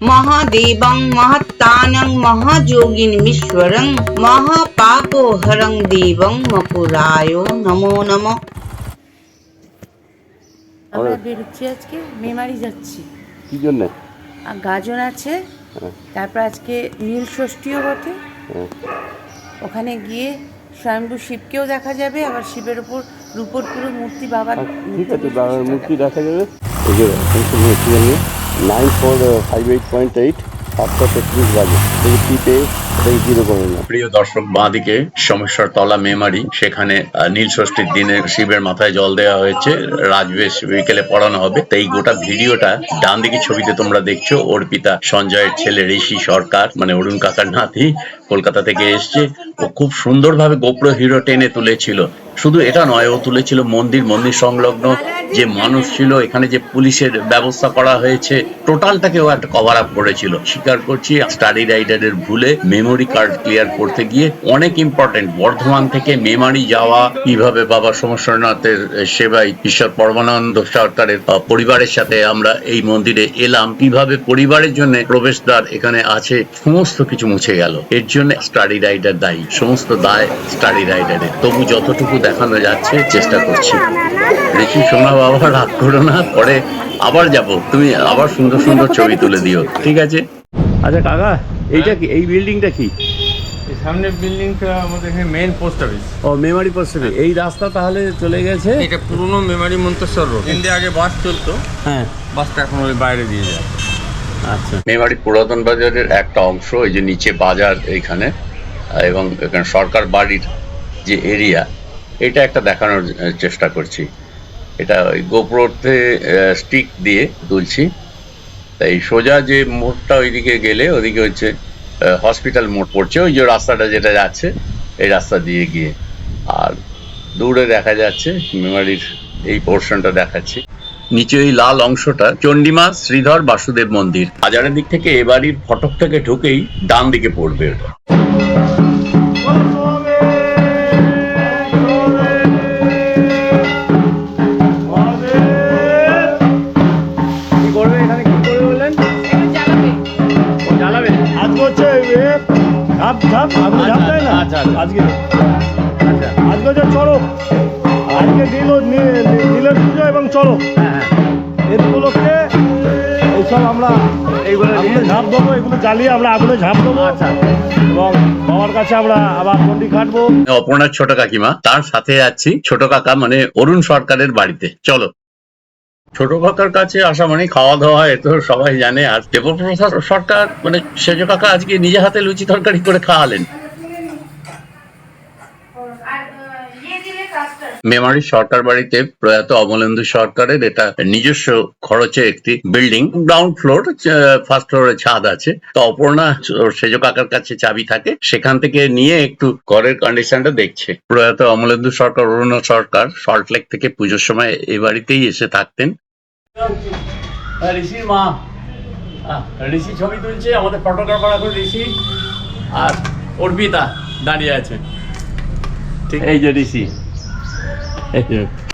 মহাদেবং মহাত্তানং মহাযোগিনীশ্বরং মহাপাপোহরং দেবং মকুরায় নমো নম আমরা বেরোচ্ছি আজকে মেমারি যাচ্ছি। কি জন্য? গাজন আছে হ্যাঁ। তারপর আজকে নীল ষষ্ঠীও বটে। হ্যাঁ। ওখানে গিয়ে স্বয়ম্ভু শিবকেও দেখা যাবে আবার শিবের উপর রূপর পুরো মূর্তি বাবার আচ্ছা, ঠিক আছে বাবার মূর্তি দেখা যাবে। যে মূর্তি জানি nine four five eight point eight সাতশো তেত্রিশ বাজে দেখি কি পেয়ে ওটাকে জিরো করে না। প্রিয় দর্শক, বাঁদিকে সমস্যার তলা মেমারি, সেখানে নীল ষষ্ঠীর দিনে শিবের মাথায় জল দেওয়া হয়েছে। রাজবেশ বিকেলে পড়ানো হবে। তো এই গোটা ভিডিওটা ডান দিকে ছবিতে তোমরা দেখছ। অর্পিতা সঞ্জয়ের ছেলে ঋষি সরকার মানে অরুণ কাকার নাতি, কলকাতা থেকে এসছে। ও খুব সুন্দরভাবে গোপ্রো হিরো টেনে তুলেছিল। শুধু এটা নয়, ও তুলেছিল মন্দির মন্দির সংলগ্ন যে মানুষ ছিল, এখানে যে পুলিশের ব্যবস্থা করা হয়েছে, টোটালটাকে ও একটা কভার আপ করেছিল। স্বীকার করছি, স্টাডি রাইডারের ভুলে মেমোরি কার্ড ক্লিয়ার করতে গিয়ে অনেক ইম্পর্টেন্ট বর্ধমান থেকে মেমারি যাওয়া, কীভাবে বাবা সমস্যানাথের সেবাই ঈশ্বর পরমানন্দ সরকারের পরিবারের সাথে আমরা এই মন্দিরে এলাম, কীভাবে পরিবারের জন্য প্রবেশদ্বার এখানে আছে, সমস্ত কিছু মুছে গেল। এর জন্য স্টাডি রাইডার দায়ী, সমস্ত দায় স্টাডি রাইডারের তবু যতটুকু দেখানো যাচ্ছে, চেষ্টা করছি। ঋষি সোনা বাবা, রাগ করো না, পরে আবার যাব। তুমি আবার সুন্দর সুন্দর ছবি তুলে দিও, ঠিক আছে? আচ্ছা কাকা এইটা কি এই বিল্ডিংটা কি? বিল্ডিংটা আমাদের এখানে মেন পোস্ট অফিস ও মেমারি পোস্টে এই রাস্তা তাহলে চলে গেছে? এটা পুরনো মেমারি মন্তেশ্বর রোড এখান আগে বাস চলতো। হ্যাঁ। বাসটা এখন ওই বাইরে দিয়ে যায়। আচ্ছা। মেমারি পুরাতন বাজারের একটা অংশ এই যে নিচে বাজার এইখানে এবং এখানে সরকার বাড়ির যে এরিয়া এটা একটা দেখানোর চেষ্টা করছি। এটা ওই গোপ্রোতে স্টিক দিয়ে তুলছি। তাই সোজা যে মোড়টা ওইদিকে গেলে ওদিকে হচ্ছে হসপিটাল মোড় পড়ছে। ওই যে রাস্তাটা যেটা যাচ্ছে, এই রাস্তা দিয়ে গিয়ে। আর দূরে দেখা যাচ্ছে, মেমারির এই পোর্শনটা দেখাচ্ছি। নিচে ওই লাল অংশটা চণ্ডীমা শ্রীধর বাসুদেব মন্দির। বাজারের দিক থেকে এ বাড়ির ফটক থেকে ঢুকেই ডান দিকে পড়বে ওটা চড়ক হ্যাঁ হ্যাঁ। এর উপলক্ষে এইসব আমরা এইগুলো ঝাঁপ দেবো এগুলো জ্বালিয়ে আমরা আগুনে ঝাঁপ দেবো। আচ্ছা। এবং বাবার কাছে আমরা আবার কন্ডি খাটবো। অপর্ণার ছোট কাকিমা তার সাথে যাচ্ছি ছোট কাকা মানে অরুণ সরকারের বাড়িতে। চলো। ছোট কাকার কাছে আসা মানে খাওয়া দাওয়া এ তো সবাই জানে। আর দেবপ্রসাদ সরকার মানে সেজ কাকা আজকে নিজে হাতে লুচি তরকারি করে খাওয়ালেন। মেমারি সরকার বাড়িতে প্রয়াত অমলেন্দু সরকারের এটা নিজস্ব খরচে একটি বিল্ডিং। গ্রাউন্ড ফ্লোর ফার্স্ট ফ্লোরে ছাদ আছে। তো অপর্ণা সেজ কাকার কাছে চাবি থাকে। সেখান থেকে নিয়ে একটু ঘরের কন্ডিশনটা দেখছে। প্রয়াত অমলেন্দু সরকার অরুণ সরকার সল্টলেক থেকে পুজোর সময় এই বাড়িতেই এসে থাকতেন। ঋষির মা। ঋষি ছবি তুলছে আমাদের ফটোগ্রাফার এখন ঋষি। আর অর্পিতা দাঁড়িয়ে আছে। ঠিক এই যে ঋষি।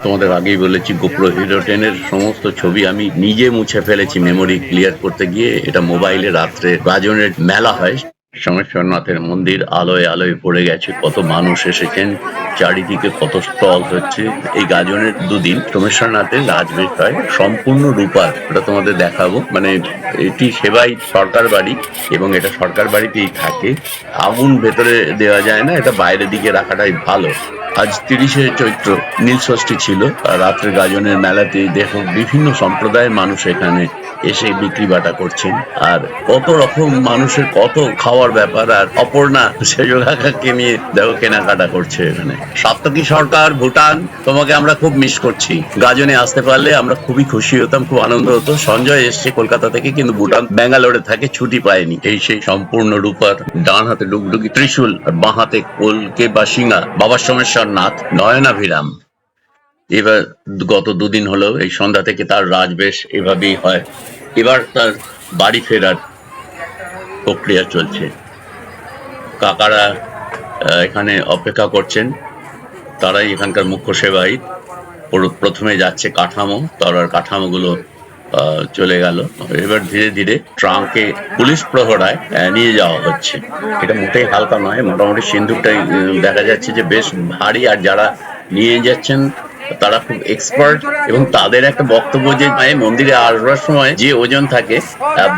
তোমাদের আগেই বলেছি গোপ্রো হিরো টেনের সমস্ত ছবি আমি নিজে মুছে ফেলেছি মেমোরি ক্লিয়ার করতে গিয়ে। এটা মোবাইলে রাত্রে গাজনের মেলা হয়। সোমেশ্বরনাথের মন্দির আলোয় আলোয় পড়ে গেছে। কত মানুষ এসেছেন, চারিদিকে কত স্টল হচ্ছে। এই গাজনের দুদিন সোমেশ্বরনাথের রাজবেশ হয় সম্পূর্ণ রূপার ওটা তোমাদের দেখাবো। মানে এটি সেবাই সরকার বাড়ি এবং এটা সরকার বাড়িতেই থাকে। আগুন ভেতরে দেওয়া যায় না, এটা বাইরের দিকে রাখাটাই ভালো। আজ তিরিশে চৈত্র নীল ষষ্ঠী ছিল রাত্রে গাজনের মেলাতে দেখো বিভিন্ন সম্প্রদায়ের মানুষ এখানে এসে বিক্রি বাটা করছেন। আর কত রকম মানুষের কত খাওয়ার ব্যাপার আর অপর্ণা সেজো কাকাকে নিয়ে দেখো কেনাকাটা করছে এখানে। সপ্তকী সরকার, ভুটান, তোমাকে আমরা খুব মিস করছি। গাজনে আসতে পারলে আমরা খুবই খুশি হতাম, খুব আনন্দ হতো। সঞ্জয় এসছে কলকাতা থেকে, কিন্তু ভুটান ব্যাঙ্গালোরে থাকে, ছুটি পায়নি। এই সেই সম্পূর্ণ রূপার ডান হাতে ডুগডুগি ত্রিশূল আর বাঁ হাতে কলকে বা সিংহা বাবার সোমেশ্বর নাথ নয়নাভিরাম এবার গত দুদিন হলো, এই সন্ধ্যা থেকে তার রাজবেশ এভাবেই হয়। এবার তার বাড়ি ফেরার প্রক্রিয়া চলছে। কাকারা এখানে অপেক্ষা করছেন। তারাই এখানকার মুখ্য সেবাই প্র- প্রথমে যাচ্ছে কাঠামো তার কাঠামোগুলো চলে গেল। এবার ধীরে ধীরে ট্রাঙ্কে পুলিশ প্রহরায় নিয়ে যাওয়া হচ্ছে। এটা মোটেই হালকা নয়, মোটামুটি সিন্ধুকটাই দেখা যাচ্ছে যে বেশ ভারী। আর যারা নিয়ে যাচ্ছেন তারা খুব এক্সপার্ট এবং তাদের একটা বক্তব্য যে মায়ের মন্দিরে আসবার সময় যে ওজন থাকে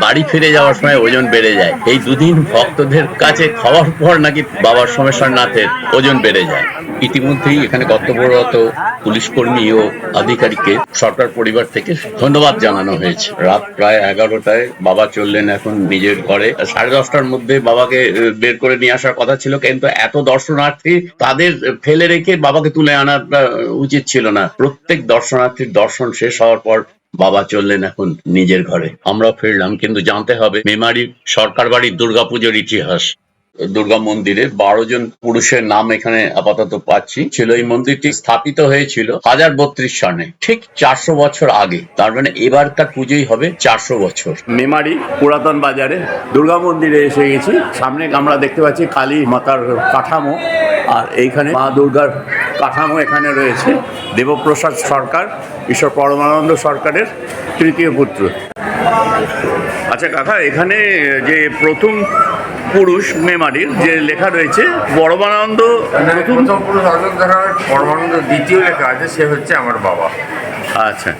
বাড়ি ফিরে যাওয়ার সময় ওজন বেড়ে যায়। এই দুদিন ভক্তদের কাছে খাওয়ার পর নাকি বাবার সোমেশ্বরনাথের ওজন বেড়ে যায়। ইতিমধ্যেই এখানে কর্তব্যরত পুলিশ কর্মী ও আধিকারিককে সরকার পরিবার থেকে ধন্যবাদ জানানো হয়েছে। রাত প্রায় এগারোটায় বাবা চললেন এখন নিজের ঘরে। সাড়ে দশটার মধ্যে বাবাকে বের করে নিয়ে আসার কথা ছিল, কিন্তু এত দর্শনার্থী তাদের ফেলে রেখে বাবাকে তুলে আনাটা উচিত ছিল না। প্রত্যেক দর্শনার্থীর দর্শন শেষ হওয়ার পর বাবা চললেন এখন নিজের ঘরে। আমরা ফিরলাম, কিন্তু জানতে হবে মেমারির সরকার বাড়ির দুর্গাপুজোর ইতিহাস। দুর্গা মন্দিরে বারো জন পুরুষের নাম এখানে আপাতত পাচ্ছি। ছিল এই মন্দিরটি স্থাপিত হয়েছিল হাজার বত্রিশ সনে ঠিক চারশো বছর আগে। তার মানে এবারকার পুজোই হবে চারশো বছর। মেমারি পুরাতন বাজারে দুর্গা মন্দিরে এসে গেছি। সামনে আমরা দেখতে পাচ্ছি কালী মাতার কাঠামো, আর এইখানে মা দুর্গার কাঠামো এখানে রয়েছে। দেবপ্রসাদ সরকার ঈশ্বর পরমানন্দ সরকারের তৃতীয় পুত্র। আচ্ছা কাকা এখানে যে প্রথম পুরুষ মেমারির যে লেখা রয়েছে পরমানন্দ প্রথম পুরুষ অযোধ্যার পরমানন্দ দ্বিতীয় লেখা আছে সে হচ্ছে আমার বাবা। আচ্ছা।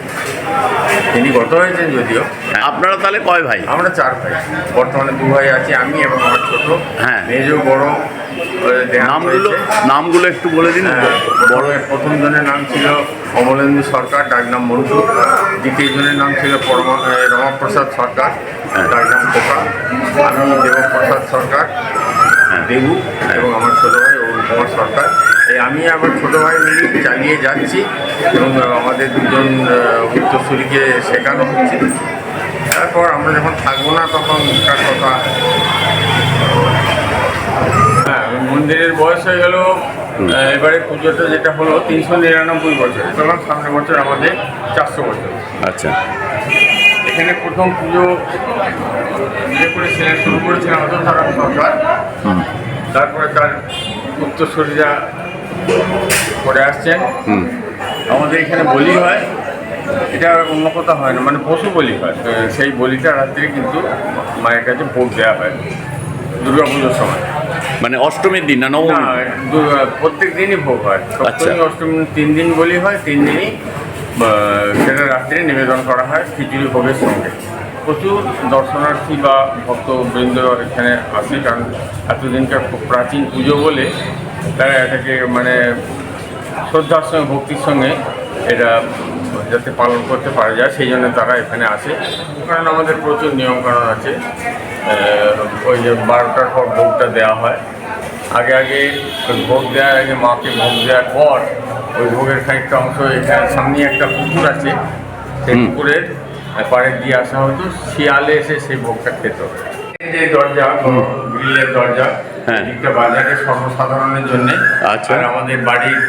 তিনি গত হয়েছেন যদিও। আপনারা তাহলে কয় ভাই? আমরা চার ভাই। বর্তমানে দু ভাই আছি আমি এবং আমার ছোট। হ্যাঁ। মেজ বড়। নামগুলো নামগুলো একটু বলে দিন। হ্যাঁ, বড় প্রথম জনের নাম ছিল অমলেন্দু সরকার ডাক নাম মন্টু দ্বিতীয় জনের নাম ছিল পরমা রমাপ্রসাদ সরকার ডাক নাম কোকা আমি দেবপ্রসাদ সরকার দেবু এবং আমার ছোট ভাই অরুণ কুমার সরকার। এই আমি আমার ছোট ভাই মিলে চালিয়ে যাচ্ছি এবং আমাদের দুজন উত্তরসূরিকে শেখানো হচ্ছে। তারপর আমরা যখন থাকব না তখন তার কথা হ্যাঁ বয়স হয়ে গেল এবারে পুজোটা যেটা হলো তিনশো নিরানব্বই বছর। তখন সামনের বছর আমাদের চারশো বছর। আচ্ছা। এখানে প্রথম পুজো ইয়ে করেছিলেন শুরু করেছিলেন অযোধ্যারাম সরকার। তারপরে তার উত্তরসূরিরা করে আসছেন। আমাদের এখানে বলি হয় এটা অন্য কথা হয় না মানে পশু বলি হয়। সেই বলিটা রাত্রে কিন্তু মায়ের কাছে ভোগ দেওয়া হয়। দুর্গা পুজোর সময়। মানে অষ্টমীর দিন না নবমী প্রত্যেক দিনই ভোগ হয়। সপ্তমী আচ্ছা। অষ্টমী তিন দিন বলি হয় তিন দিনই সেটা রাত্রে নিবেদন করা হয় খিচুড়ি ভোগের সঙ্গে। প্রচুর দর্শনার্থী বা ভক্তবৃন্দ এখানে আসে কারণ এতদিনকার খুব প্রাচীন পুজো বলে তারা এটাকে মানে শ্রদ্ধার সঙ্গে ভক্তির সঙ্গে এটা যাতে পালন করতে পারা যায় সেই জন্য তারা এখানে আসে। কারণ আমাদের প্রচুর নিয়মকানুন আছে। ওই যে বারোটার পর ভোগটা দেওয়া হয়। আগে আগে ওই ভোগ দেওয়ার আগে মাকে ভোগ দেওয়ার পর ওই ভোগের খানিকটা অংশ এখানে সামনে একটা পুকুর আছে। সেই পুকুরের পাড়ে দিয়ে আসা হতো। শিয়ালে এসে সেই ভোগটা খেত। যে দরজা গ্রিলের দরজা হ্যাঁ। একটা বাজারে সর্বসাধারণের জন্য। আচ্ছা। আর আমাদের বাড়ির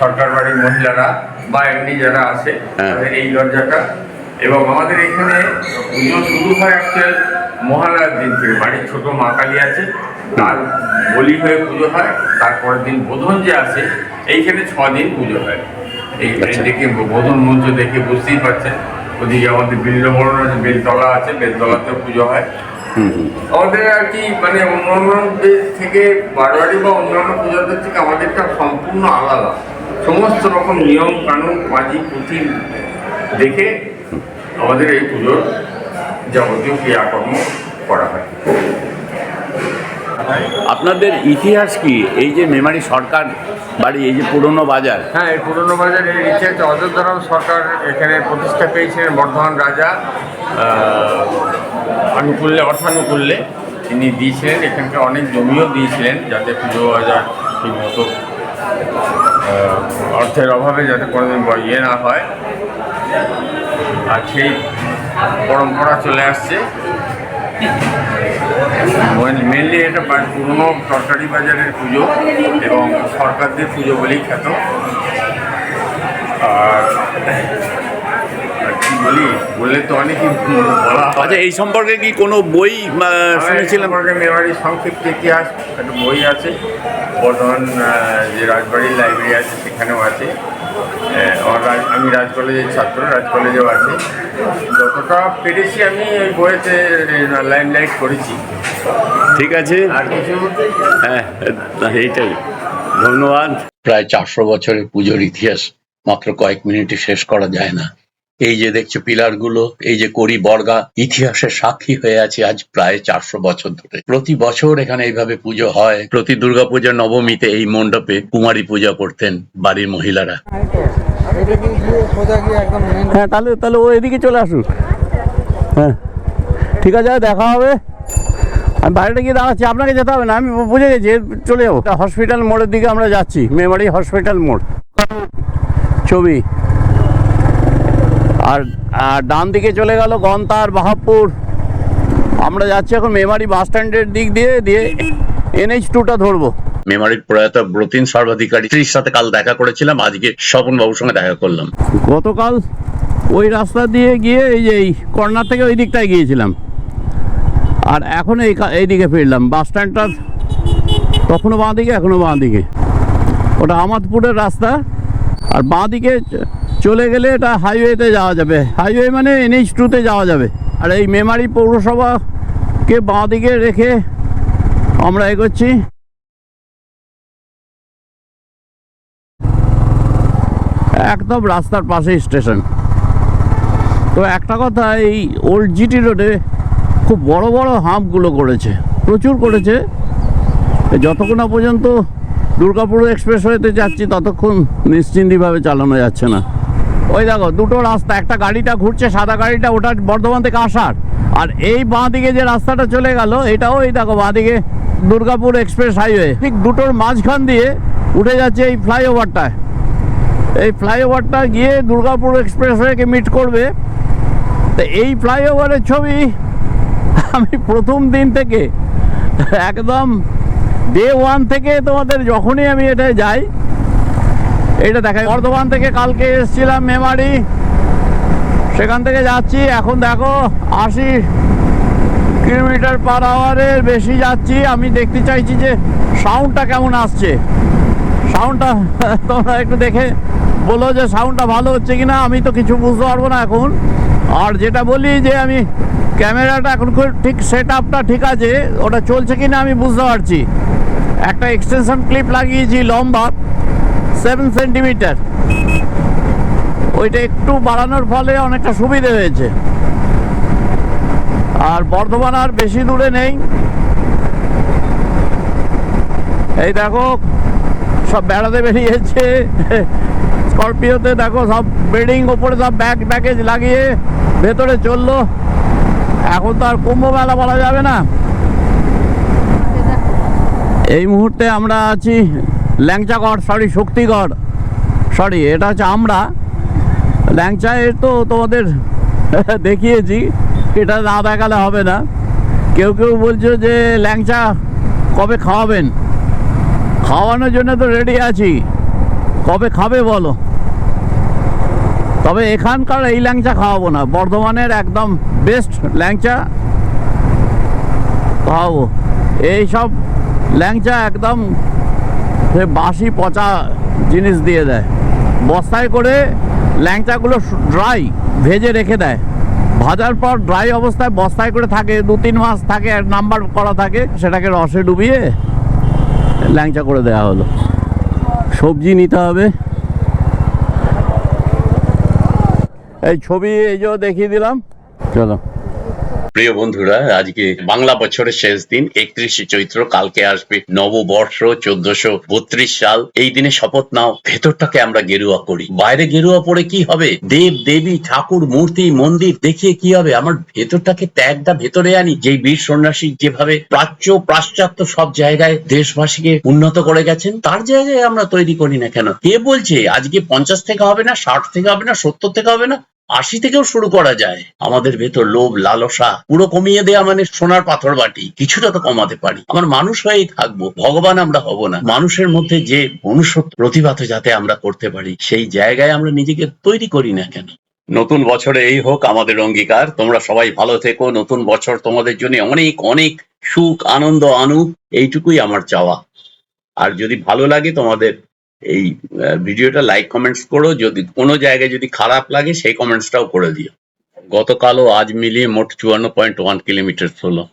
সরকার বাড়ির মহিলারা বা এমনি যারা আসে হ্যাঁ। তাদের এই দরজাটা। এবং আমাদের এখানে পুজো শুরু হয় অ্যাকচুয়াল মহালয়ার দিন থেকে। বাড়ির ছোট মা কালী আছে তার বলি হয়ে পুজো হয় তারপরের দিন বোধন যে আসে এইখানে ছ দিন পুজো হয়। এই আচ্ছা। দেখে বোধন মঞ্চ দেখে বুঝতেই পারছেন। ওদিকে আমাদের বিল্লবরণ আছে বেলতলা আছে বেলতলাতেও পুজো হয়। আমাদের আর কি মানে অন্যান্য দেশ থেকে বারোয়ারি বা অন্যান্য পূজাদের থেকে আমাদেরটা সম্পূর্ণ আলাদা। সমস্ত রকম নিয়ম কানুন পাঁজি পুঁথি দেখে আমাদের এই পুজোর যাবতীয় ক্রিয়াকর্ম করা হয়। আপনাদের ইতিহাস কি? এই যে মেমারি সরকার বাড়ি এই যে পুরনো বাজার। হ্যাঁ এই পুরনো বাজারের ইতিহাস অযোধ্যারাম সরকার এখানে প্রতিষ্ঠা পেয়েছিলেন বর্ধমান রাজা আনুকূল্যে অর্থানুকূল্যে। তিনি দিয়েছিলেন এখানকার অনেক জমিও দিয়েছিলেন যাতে পুজো বাজার ঠিক মতো আহ, অর্থের অভাবে যাতে কোনোদিন ইয়ে না হয়। আর সেই পরম্পরা চলে আসছে। মেনলি এটা পুরনো সরকারি বাজারের পুজো এবং সরকারদের পুজো বলেই খ্যাত। আর বলি বললে তো অনেকই বলা হয়। আচ্ছা এই সম্পর্কে কি কোনো বই আহ, শুনেছিলাম? মেমারি সংক্ষিপ্ত ইতিহাস একটা বই আছে বর্ধমান আহ, যে রাজবাড়ির লাইব্রেরি আছে সেখানেও আছে। আমি রাজ কলেজের ছাত্র রাজ কলেজেও আছি। যতটা পেরেছি আমি ওই বইয়েতে লাইন লাইট করেছি। ঠিক আছে। আর কিছু? হ্যাঁ এইটাই। ধন্যবাদ। প্রায় চারশো বছরের পুজোর ইতিহাস মাত্র কয়েক মিনিটে শেষ করা যায় না। এই যে দেখছ পিলারগুলো এই যে করি বর্গা, ইতিহাসের সাক্ষী হয়ে আছে আজ প্রায় চারশো বছর ধরে। প্রতি বছর এখানে এইভাবে পুজো হয়। প্রতি দুর্গাপূজার নবমীতে এই মণ্ডপে কুমারী পূজা করতেন বাড়ির মহিলারা। হ্যাঁ তাহলে তাহলে ও এদিকে চলে আসুক। হ্যাঁ ঠিক আছে, দেখা হবে। আমি বাইরে গিয়ে দাঁড়াচ্ছি, আপনাকে যেতে হবে না, আমি বুঝে গেছি চলে যাব। হসপিটাল মোড়ের দিকে আমরা যাচ্ছি, মেমারি হসপিটাল মোড়। ছবি। আর আর ডান দিকে চলে গেল গন্তার বাহাবপুর আমরা যাচ্ছি এখন মেমারি বাস স্ট্যান্ডের দিক দিয়ে দিয়ে এনএইচ টুটা ধরবো। মেমারির প্রয়াত ব্রতিন সর্বাধিকারী স্ত্রীর সাথে কাল দেখা করেছিলাম আজকে স্বপন বাবুর সঙ্গে দেখা করলাম। গতকাল ওই রাস্তা দিয়ে গিয়ে এই যে এই কর্নার থেকে ওই দিকটায় গিয়েছিলাম। আর এখন এই কা- এই দিকে ফিরলাম। বাস স্ট্যান্ডটার তখনও বাঁ দিকে এখনও বাঁ দিকে। ওটা আমাদপুরের রাস্তা। আর বাঁ দিকে চলে গেলে এটা হাইওয়েতে যাওয়া যাবে। হাইওয়ে মানে এনএইচ টুতে যাওয়া যাবে। আর এই মেমারি পৌরসভাকে বাঁ দিকে রেখে আমরা এগোচ্ছি। একদম রাস্তার পাশেই স্টেশন। তো একটা কথা, এই ওল্ড জিটি রোডে খুব বড় বড় হাম্পগুলো করেছে। প্রচুর করেছে। যতক্ষণ না পর্যন্ত দুর্গাপুর এক্সপ্রেস হয়েতে যাচ্ছি, ততক্ষণ নিশ্চিন্তিভাবে চালানো যাচ্ছে না। ওই দেখো, দুটো রাস্তা, একটা গাড়িটা ঘুরছে, সাদা গাড়িটা, ওটা বর্ধমান থেকে আসার। আর এই বাঁ দিকে যে রাস্তাটা চলে গেল, এটাও এই দেখো বাঁ দিকে দুর্গাপুর এক্সপ্রেস হাইওয়ে। ঠিক দুটোর মাঝখান দিয়ে উঠে যাচ্ছে এই ফ্লাইওভারটায় এই ফ্লাইওভারটা গিয়ে দুর্গাপুর এক্সপ্রেসওয়েকে মিট করবে। তো এই ফ্লাইওভারের ছবি আমি প্রথম দিন থেকে, একদম ডে ওয়ান থেকে তোমাদের যখনই আমি এটা যাই এটা দেখাই। বর্ধমান থেকে কালকে এসেছিলাম মেমারি। সেখান থেকে যাচ্ছি। এখন দেখো, আশি কিলোমিটার পার আওয়ারের বেশি যাচ্ছি। আমি দেখতে চাইছি যে সাউন্ডটা কেমন আসছে। সাউন্ডটা তোমরা একটু দেখে বলো যে সাউন্ডটা ভালো হচ্ছে কি না আমি তো কিছু বুঝতে পারব না এখন। আর যেটা বলি যে আমি ক্যামেরাটা এখন ঠিক সেট আপটা ঠিক আছে। ওটা চলছে কি না আমি বুঝতে পারছি। একটা এক্সটেনশন ক্লিপ লাগিয়েছি লম্বা। সেভেন সেন্টিমিটার ওইটা একটু বাড়ানোর ফলে অনেকটা সুবিধে হয়েছে। আর বর্ধমান আর বেশি দূরে নেই। এই দেখো, সব বেড়াতে বেরিয়েছে। স্করপিওতে দেখো, সব বিল্ডিং ওপরে সব ব্যাগ প্যাকেজ লাগিয়ে ভেতরে চলল। এখন তো আর কুম্ভ মেলা বলা যাবে না। এই মুহূর্তে আমরা আছি ল্যাংচাগড় সরি শক্তিগড় সরি এটা হচ্ছে আমরা। ল্যাংচায় তো তোমাদের দেখিয়েছি, এটা না দেখালে হবে না। কেউ কেউ বলছো যে ল্যাংচা কবে খাওয়াবেন? খাওয়ানোর জন্য তো রেডি আছি। কবে খাবে বলো? তবে এখানকার এই ল্যাংচা খাওয়াবো না। বর্ধমানের একদম বেস্ট ল্যাংচা খাওয়াবো। এই সব ল্যাংচা একদম সে বাসি পচা জিনিস দিয়ে দেয়। বস্তায় করে ল্যাংচাগুলো ড্রাই ভেজে রেখে দেয়। ভাজার পর ড্রাই অবস্থায় বস্তায় করে থাকে, দু তিন মাস থাকে, এক নাম্বার করা থাকে, সেটাকে রসে ডুবিয়ে ল্যাংচা করে দেওয়া হলো। সবজি নিতে হবে। এই ছবি এই যে দেখিয়ে দিলাম। চলো। প্রিয় বন্ধুরা, আজকে বাংলা বছরের শেষ দিন, একত্রিশে চৈত্র, কালকে আসবে নববর্ষ, চোদ্দশো বত্রিশ সাল। এই দিনে শপথ নাও, ভেতরটাকে আমরা গেরুয়া করি। বাইরে গেরুয়া পরে কি হবে? দেব, দেবী, ঠাকুর, মূর্তি, মন্দির, দেখিয়ে কি হবে? আমার ভেতরটাকে ত্যাগটা ভেতরে আনি। যেই বীর সন্ন্যাসী যেভাবে প্রাচ্য, পাশ্চাত্য সব জায়গায় দেশবাসীকে উন্নত করে গেছেন, তার জায়গায় আমরা তৈরি করি না কেন? কে বলছে, আজকে পঞ্চাশ থেকে হবে না, ষাট থেকে হবে না, সত্তর থেকে হবে না? আশি থেকেও শুরু করা যায়। আমাদের ভেতর লোভ, লালসা পুরো কমিয়ে দেয়া মানে সোনার পাথর বাটি। কিছুটা তো কমাতে পারি। আমার মানুষ হয়েই থাকব। ভগবান আমরা হব না। মানুষের মধ্যে যে মনুষ্যত্ব প্রতিভাত যাতে আমরা করতে পারি, সেই জায়গায় আমরা নিজেকে তৈরি করি না কেন? নতুন বছরে এই হোক আমাদের অঙ্গীকার। তোমরা সবাই ভালো থেকো। নতুন বছর তোমাদের জন্য অনেক অনেক সুখ, আনন্দ আনুক এইটুকুই আমার চাওয়া। আর যদি ভালো লাগে তোমাদের এই ভিডিওটা লাইক কমেন্টস করো। যদি কোনো জায়গায় যদি খারাপ লাগে, সেই কমেন্টসটাও করে দিও। গতকালও আজ মিলিয়ে মোট চুয়ান্ন পয়েন্ট ওয়ান কিলোমিটার হলো।